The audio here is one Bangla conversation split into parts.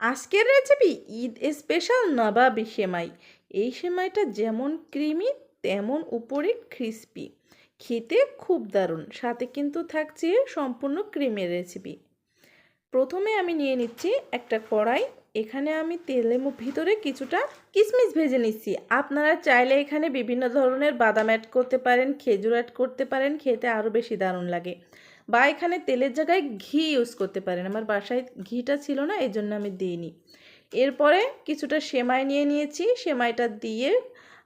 আজকের রেসিপি ঈদ স্পেশাল নবাবি সেমাই। এই সেমাইটা যেমন ক্রিমি তেমন উপরে ক্রিস্পি খেতে খুব দারুণ, সাথে কিন্তু থাকছে সম্পূর্ণ ক্রিমের রেসিপি প্রথমে আমি নিয়ে নিচ্ছি একটা কড়াই। এখানে আমি তেলের ভিতরে কিছুটা কিশমিশ ভেজে নিচ্ছি। আপনারা চাইলে এখানে বিভিন্ন ধরনের বাদাম অ্যাড করতে পারেন, খেজুর অ্যাড করতে পারেন, খেতে আরও বেশি দারুণ লাগে। বা এখানে তেলের জায়গায় ঘি ইউজ করতে পারেন। আমার বাসায় ঘিটা ছিল না এই জন্য আমি দিইনি। এরপরে কিছুটা সেমাই নিয়ে নিয়েছি। সেমাইটা দিয়ে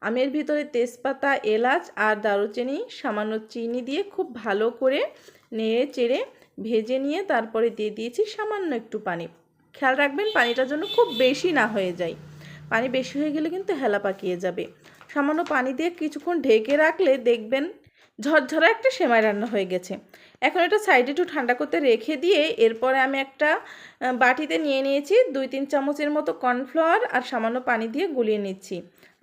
আমি এর ভিতরে তেজপাতা, এলাচ আর দারুচিনি, সামান্য চিনি দিয়ে খুব ভালো করে নেড়ে চেড়ে ভেজে নিয়ে তারপরে দিয়ে দিয়েছি সামান্য একটু পানি। খেয়াল রাখবেন, পানিটার জন্য খুব বেশি না হয়ে যায়। পানি বেশি হয়ে গেলে কিন্তু হেলা পাকিয়ে যাবে। সামান্য পানি দিয়ে কিছুক্ষণ ঢেকে রাখলে দেখবেন ঝরঝরা একটা সেমাই রান্না হয়ে গেছে। এখন এটা সাইডে একটু ঠান্ডা করতে রেখে দিয়ে এরপরে আমি একটা বাটিতে নিয়ে নিয়েছি দুই তিন চামচের মতো কর্নফ্লাওয়ার আর সামান্য পানি দিয়ে গুলিয়ে নিচ্ছি।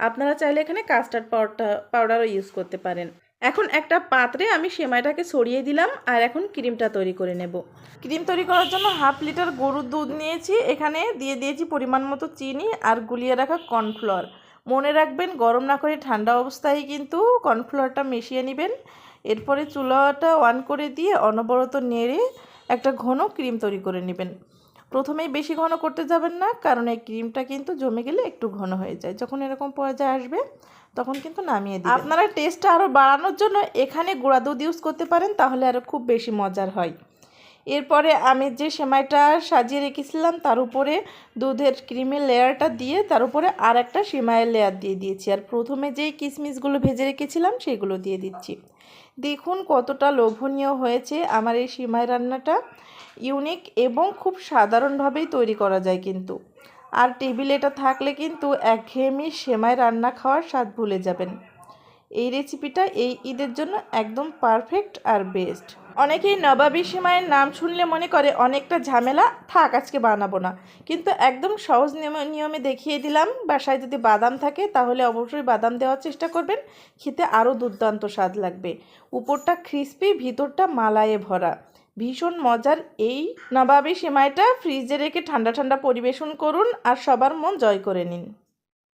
আপনারা চাইলে এখানে কাস্টার্ড পাউডার পাউডারও ইউজ করতে পারেন। এখন একটা পাত্রে আমি সেমাইটাকে ছড়িয়ে দিলাম আর এখন ক্রিমটা তৈরি করে নেব। ক্রিম তৈরি করার জন্য হাফ লিটার গরুর দুধ নিয়েছি। এখানে দিয়ে দিয়েছি পরিমাণ মতো চিনি আর গুলিয়ে রাখা কর্নফ্লাওয়ার মনে রাখবেন, গরম না করে ঠান্ডা অবস্থায় কিন্তু কর্নফ্লাওয়ারটা মিশিয়ে নেবেন। এরপরে চুলাটা অন করে দিয়ে অনবরত নেড়ে একটা ঘন ক্রিম তৈরি করে নেবেন। প্রথমেই বেশি ঘন করতে যাবেন না, কারণ এই ক্রিমটা কিন্তু জমে গেলে একটু ঘন হয়ে যায়। যখন এরকম পর্যায়ে আসবে তখন কিন্তু নামিয়ে দিবেন আপনারা টেস্টটা আরও বাড়ানোর জন্য এখানে গুঁড়া দুধ ইউজ করতে পারেন, তাহলে আরও খুব বেশি মজার হয়। এরপরে আমি যে সেমাইটা সাজিয়ে রেখেছিলাম, তার উপরে দুধের ক্রিমের লেয়ারটা দিয়ে তার উপরে আর একটা সেমাইয়ের লেয়ার দিয়ে দিয়েছি। আর প্রথমে যেই কিশমিশগুলো ভেজে রেখেছিলাম, সেগুলো দিয়ে দিচ্ছি। দেখুন কতটা লোভনীয় হয়েছে আমার এই সিমাই রান্নাটা। ইউনিক এবং খুব সাধারণভাবেই তৈরি করা যায় কিন্তু। আর টেবিলে এটা থাকলে কিন্তু একঘেয়েমি সেমাই রান্না খাওয়ার স্বাদ ভুলে যাবেন। এই রেসিপিটা এই ঈদের জন্য একদম পারফেক্ট আর বেস্ট অনেকেই নবাবী সেমাইয়ের নাম শুনলে মনে করে, অনেকটা ঝামেলা, থাক, আজকে বানাবো না। কিন্তু একদম সহজ নিয়মে দেখিয়ে দিলাম, বাসায় যদি বাদাম থাকে তাহলে অবশ্যই বাদাম দেওয়ার চেষ্টা করবেন, খেতে আরও দুর্দান্ত স্বাদ লাগবে। উপরটা ক্রিস্পি ভিতরটা মালায়ে ভরা। ভীষণ মজার এই নবাবী সেমাইটা ফ্রিজে রেখে ঠান্ডা ঠান্ডা পরিবেশন করুন আর সবার মন জয় করে নিন।